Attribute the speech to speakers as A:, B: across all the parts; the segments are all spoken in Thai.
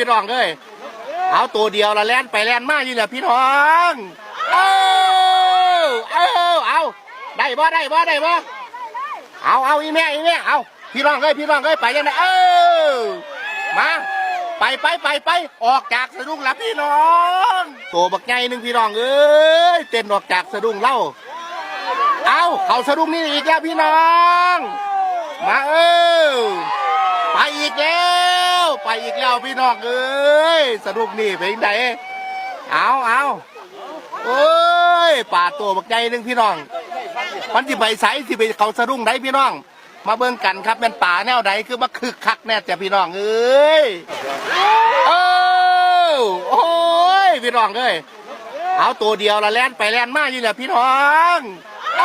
A: พี่น้องเอ้ยเอาตัวเดียวละแล่นไปแล่นมาอยู่เนี่ยพี่น้องเอาเอาเอาได้บ่ได้บ่ได้บ่เอาเอาอีแม่อีแม่เอาพี่น้องเอ้ยพี่น้องเอ้ยไปยังไงเออมาไปไปไปไปออกจากสะดุ้งล้วพี่น้องตัวบักใหญ่หนึ่งพี่น้องเอ้ยเต้นออกจากสะดุ้งเล่าเอาเขาสะดุ้งนี่อีกแล้วพี่น้อง มาเออไปอีกแล้ว ไปอีกแล้วพี่น้องเอ้ยสะดุ้งนี่เป็นไงเอาเอาเอ้ยป่าตัวบักใหญ่หนึ่งพี่น้องมันที่ไปใสที่ไปเขาสะดุ้งได้พี่น้อง มาเบิ่งกันครับเป็นป่าแนวใดคือมาคึกคักแน่จ้ะพี่น้องเอ้ยเออโอ้ยพี่น้องเอ้ยเอาตัวเดียวละแล่นไปแล่นมาอยู่เนี่ยพี่น้องเอ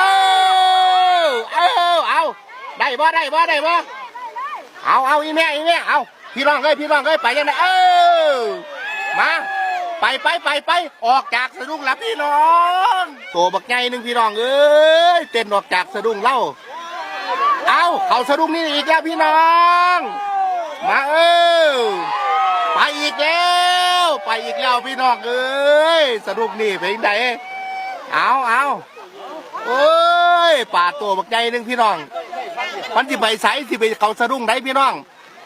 A: อเออเอาได้บ่ได้บ่ได้บ่เอาเอาอีแม่อีแม่เอา พี่น้องเอ้ยพี่น้องเอ้ยไปยังไงเออมาไปไปไปไปออกจากสะดุ้งแล้วพี่น้องตัวบักใหญ่หนึ่งพี่น้องเอ้ยเต้นออกจากสะดุ้งเล่าเอาเขาสะดุ้งนี่อีกแล้วพี่น้อง มาเออไปอีกแล้ว ไปอีกแล้วพี่น้องเอ้ยสะดุ้งนี่เป็นไงเอาเอาเอ้ยป่าตัวบักใหญ่หนึ่งพี่น้องมันที่ไปใสที่ไปเขาสะดุ้งได้พี่น้อง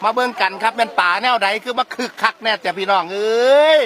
A: มาเบิ่งกันครับเป็นป่าแนวใดคือมาคึกคักแน่จ้ะพี่น้องเอ้ย